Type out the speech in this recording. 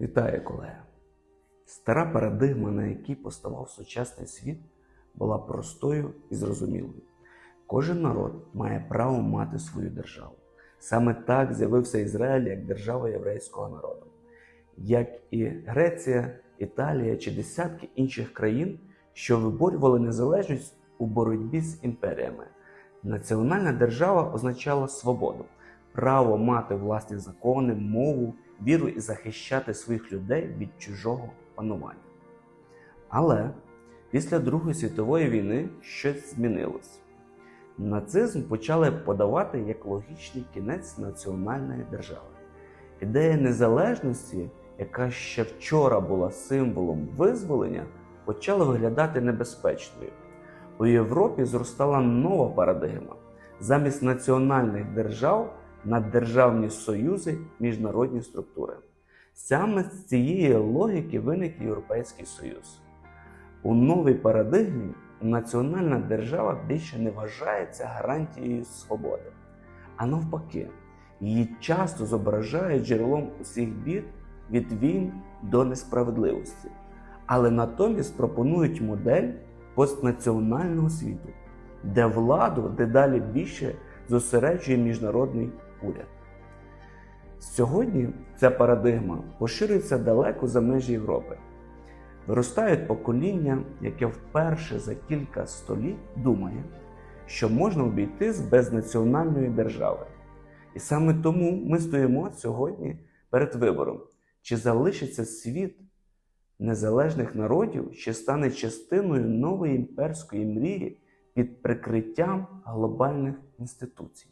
Вітаю, колеги! Стара парадигма, на якій поставав сучасний світ, була простою і зрозумілою. Кожен народ має право мати свою державу. Саме так з'явився Ізраїль як держава єврейського народу. Як і Греція, Італія чи десятки інших країн, що виборювали незалежність у боротьбі з імперіями. Національна держава означала свободу, право мати власні закони, мову, віру і захищати своїх людей від чужого панування. Але після Другої світової війни щось змінилось. Нацизм почали подавати як логічний кінець національної держави. Ідея незалежності, яка ще вчора була символом визволення, почала виглядати небезпечною. У Європі зростала нова парадигма. Замість національних держав наддержавні союзи, міжнародні структури. Саме з цієї логіки виник Європейський Союз. У новій парадигмі національна держава більше не вважається гарантією свободи, а навпаки, її часто зображають джерелом усіх бід від війн до несправедливості, але натомість пропонують модель постнаціонального світу, де владу дедалі більше зосереджує міжнародний уряд. Сьогодні ця парадигма поширюється далеко за межі Європи. Виростають покоління, яке вперше за кілька століть думає, що можна обійтись без національної держави. І саме тому ми стоїмо сьогодні перед вибором, чи залишиться світ незалежних народів, чи стане частиною нової імперської мрії під прикриттям глобальних інституцій.